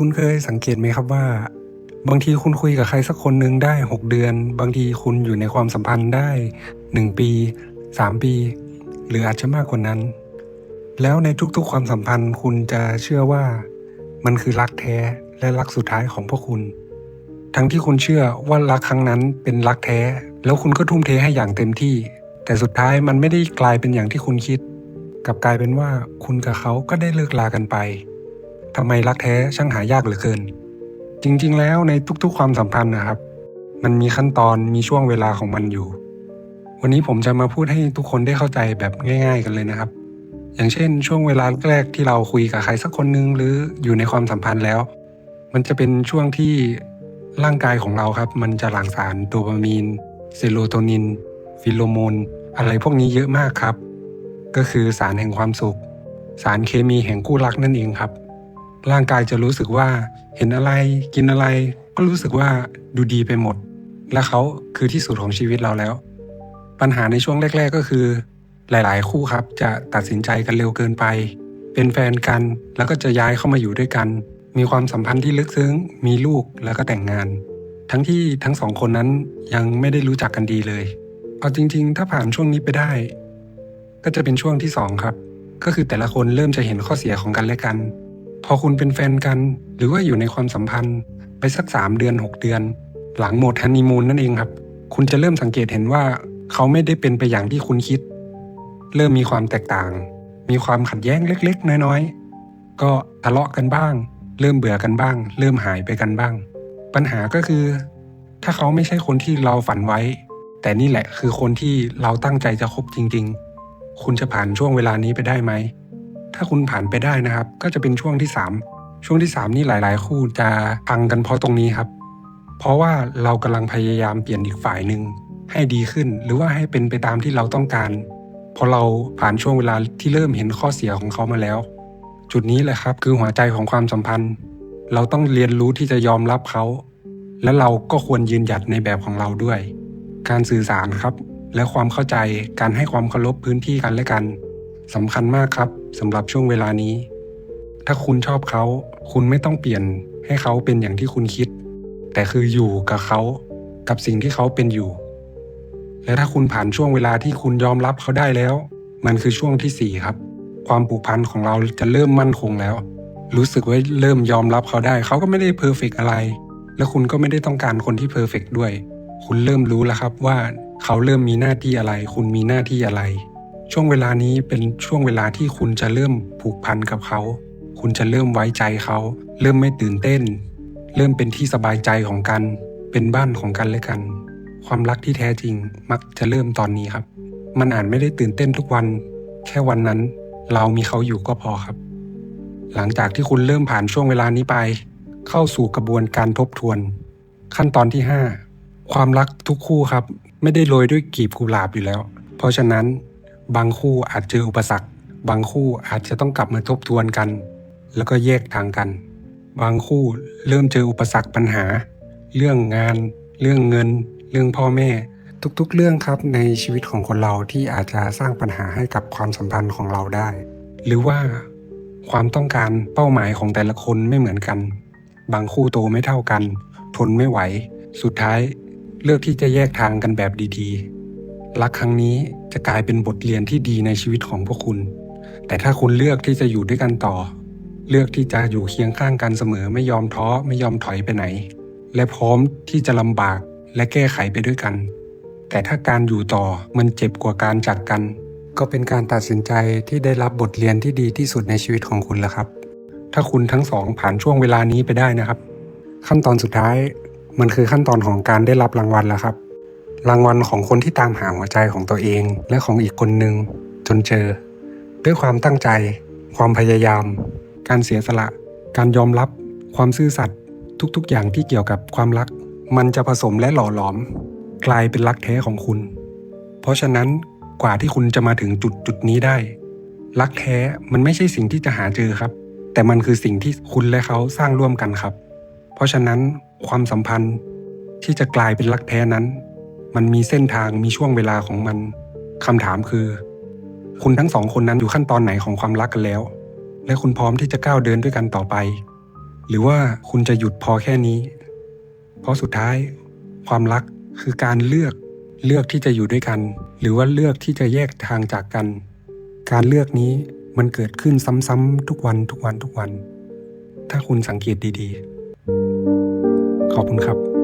คุณเคยสังเกตไหมครับว่า บางทีคุณคุยกับใครสักคนหนึ่งได้ 6 เดือน บางทีคุณอยู่ในความสัมพันธ์ได้ 1 ปี 3 ปี หรืออาจจะมากกว่านั้น แล้วในทุกๆความสัมพันธ์คุณจะเชื่อว่า มันคือรักแท้และรักสุดท้ายของพวกคุณ ทั้งที่คุณเชื่อว่ารักครั้งนั้นเป็นรักแท้ แล้วคุณก็ทุ่มเทให้อย่างเต็มที่ แต่สุดท้ายมันไม่ได้กลายเป็นอย่างที่คุณคิด กลับกลายเป็นว่าคุณกับเขาก็ได้เลิกลากันไป ทำไมรักแท้ช่างหายากเหลือเกิน จริงๆ แล้วในทุกๆ ความสัมพันธ์นะครับ มันมีขั้นตอนมีช่วงเวลาของมันอยู่ วันนี้ผมจะมาพูดให้ทุกคนได้เข้าใจแบบง่าย ๆ กันเลยนะครับ อย่างเช่น ช่วงเวลาแรกที่เราคุยกับใครสักคนนึงหรืออยู่ในความสัมพันธ์แล้ว มันจะเป็นช่วงที่ร่างกายของเราครับ มันจะหลั่งสารโดปามีนเซโรโทนิน ฟิโลโมน อะไรพวกนี้เยอะมากครับ ก็คือสารแห่งความสุข สารเคมีแห่งคู่รักนั่นเองครับ ร่างกายจะรู้สึกว่าเห็นอะไรกินอะไร ก็รู้สึกว่าดูดีไปหมด และเขาคือที่สุดของชีวิตเราแล้ว ปัญหาในช่วงแรก ๆ ก็คือ หลายๆ คู่ครับจะตัดสินใจกันเร็วเกินไป เป็นแฟนกันแล้วก็จะย้ายเข้ามาอยู่ด้วยกัน มีความสัมพันธ์ที่ลึกซึ้ง มีลูกแล้วก็แต่งงาน ทั้งที่ทั้งสองคนนั้นยังไม่ได้รู้จักกันดีเลย เอาจริง ๆ ถ้าผ่านช่วงนี้ไปได้ ก็จะเป็นช่วงที่สองครับ ก็คือแต่ละคนเริ่มจะเห็นข้อเสียของกันและกัน พอคุณเป็นแฟนกัน หรือว่าอยู่ในความสัมพันธ์ ไปสักสามเดือนหกเดือน หลังหมดฮันนีมูนนั่นเองครับ คุณจะเริ่มสังเกตเห็นว่า เขาไม่ได้เป็นไปอย่างที่คุณคิด เริ่มมีความแตกต่าง มีความขัดแย้งเล็ก ๆ น้อยๆ ก็ทะเลาะกันบ้าง เริ่มเบื่อกันบ้าง เริ่มหายไปกันบ้าง ปัญหาก็คือ ถ้าเขาไม่ใช่คนที่เราฝันไว้ แต่นี่แหละคือคนที่เราตั้งใจจะคบจริง ๆ คุณจะผ่านช่วงเวลานี้ไปได้ไหม ถ้าคุณผ่านไปได้นะครับ ก็จะเป็นช่วงที่ 3 ช่วงที่ 3 นี่หลาย ๆ คู่จะพังกันเพราะตรงนี้ครับ เพราะว่าเรากำลังพยายามเปลี่ยนอีกฝ่ายหนึ่งให้ดีขึ้น หรือว่าให้เป็นไปตามที่เราต้องการ พอเราผ่านช่วงเวลาที่เริ่มเห็นข้อเสียของเขามาแล้ว จุดนี้แหละครับคือหัวใจของความสัมพันธ์ เราต้องเรียนรู้ที่จะยอมรับเขา และเราก็ควรยืนหยัดในแบบของเราด้วย การสื่อสารครับ และความเข้าใจการให้ความเคารพพื้นที่กันและกัน สำคัญมากครับสำหรับช่วงเวลานี้ ถ้าคุณชอบเขา คุณไม่ต้องเปลี่ยนให้เขาเป็นอย่างที่คุณคิด แต่คืออยู่กับเขากับสิ่งที่เขาเป็นอยู่ และถ้าคุณผ่านช่วงเวลาที่คุณยอมรับเขาได้แล้ว มันคือช่วงที่สี่ครับ ความผูกพันของเราจะเริ่มมั่นคงแล้ว รู้สึกว่าเริ่มยอมรับเขาได้ เขาก็ไม่ได้เพอร์เฟกอะไร และคุณก็ไม่ได้ต้องการคนที่เพอร์เฟกด้วย คุณเริ่มรู้แล้วครับว่า เขาเริ่มมีหน้าที่อะไร คุณมีหน้าที่อะไร ช่วงเวลานี้เป็นช่วงเวลาที่คุณจะเริ่มผูกพันกับเขา คุณจะเริ่มไว้ใจเขา เริ่มไม่ตื่นเต้น เริ่มเป็นที่สบายใจของกัน เป็นบ้านของกันและกัน ความรักที่แท้จริงมักจะเริ่มตอนนี้ครับ มันอาจไม่ได้ตื่นเต้นทุกวัน แค่วันนั้น เรามีเขาอยู่ก็พอครับ หลังจากที่คุณเริ่มผ่านช่วงเวลานี้ไป เข้าสู่กระบวนการทบทวน ขั้นตอนที่ 5 ความรักทุกคู่ครับ ไม่ได้โรยด้วยกีบกุหลาบอยู่แล้ว เพราะฉะนั้น บางคู่อาจเจออุปสรรค บางคู่อาจจะต้องกลับมาทบทวนกัน แล้วก็แยกทางกัน บางคู่เริ่มเจออุปสรรคปัญหา เรื่องงาน เรื่องเงิน เรื่องพ่อแม่ ทุกๆ เรื่องครับในชีวิตของคนเราที่อาจจะสร้างปัญหาให้กับความสัมพันธ์ของเราได้ หรือว่าความต้องการเป้าหมายของแต่ละคนไม่เหมือนกัน บางคู่โตไม่เท่ากัน ทนไม่ไหว สุดท้ายเลือกที่จะแยกทางกันแบบดีๆ รักครั้งนี้จะกลายเป็นบทเรียนที่ดีในชีวิตของพวกคุณ แต่ถ้าคุณเลือกที่จะอยู่ด้วยกันต่อ เลือกที่จะอยู่เคียงข้างกันเสมอไม่ยอมท้อไม่ยอมถอยไปไหน และพร้อมที่จะลำบากและแก้ไขไปด้วยกัน แต่ถ้าการอยู่ต่อมันเจ็บกว่าการจากกัน ก็เป็นการตัดสินใจที่ได้รับบทเรียนที่ดีที่สุดในชีวิตของคุณแล้วครับ ถ้าคุณทั้งสองผ่านช่วงเวลานี้ไปได้นะครับ ขั้นตอนสุดท้ายมันคือขั้นตอนของการได้รับรางวัลแล้วครับ รางวัลของคนที่ตามหาหัวใจของตัวเองและของอีกคนหนึ่งจนเจอ ด้วยความตั้งใจ ความพยายาม การเสียสละ การยอมรับ ความซื่อสัตย์ทุกๆ อย่างที่เกี่ยวกับความรัก มันจะผสมและหล่อหลอม กลายเป็นรักแท้ของคุณ เพราะฉะนั้นกว่าที่คุณจะมาถึงจุดจุดนี้ได้ รักแท้มันไม่ใช่สิ่งที่จะหาเจอครับ แต่มันคือสิ่งที่คุณและเขาสร้างร่วมกันครับ เพราะฉะนั้นความสัมพันธ์ที่จะกลายเป็นรักแท้นั้น มันมีเส้นทางมีช่วงเวลาของมันคำถามคือ คุณทั้งสองคนนั้นอยู่ขั้นตอนไหนของความรักกันแล้ว และคุณพร้อมที่จะก้าวเดินด้วยกันต่อไป หรือว่าคุณจะหยุดพอแค่นี้ เพราะสุดท้าย ความรักคือการเลือกเลือกที่จะอยู่ด้วยกัน หรือว่าเลือกที่จะแยกทางจากกัน การเลือกนี้มันเกิดขึ้นซ้ำๆทุกวันทุกวันทุกวัน ถ้าคุณสังเกตดีๆ ขอบคุณครับ